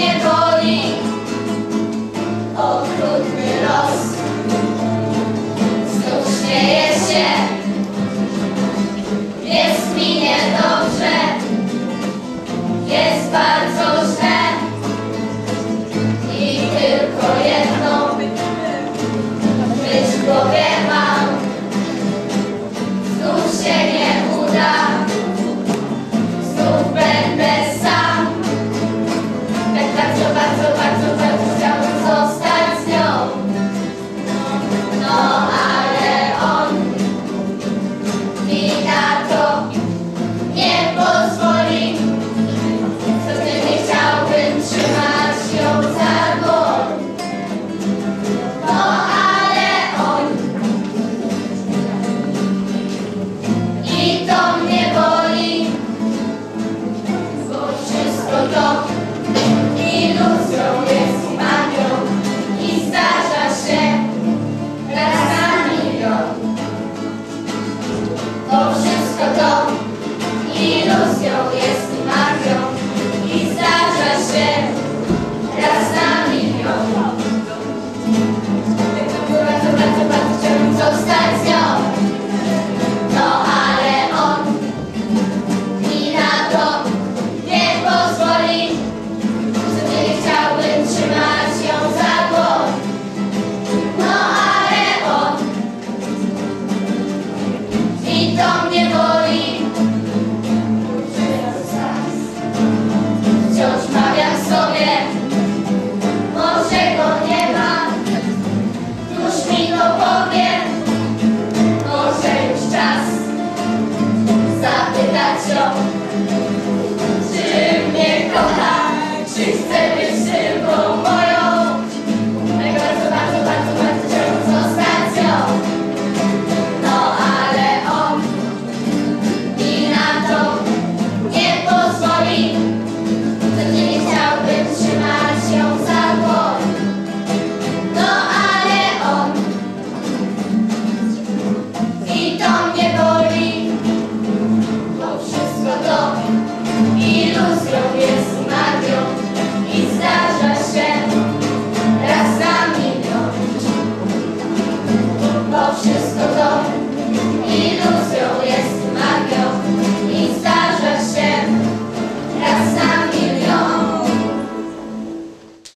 mnie boli okrutny los. Znów śmieje się, jest mi Ilusión.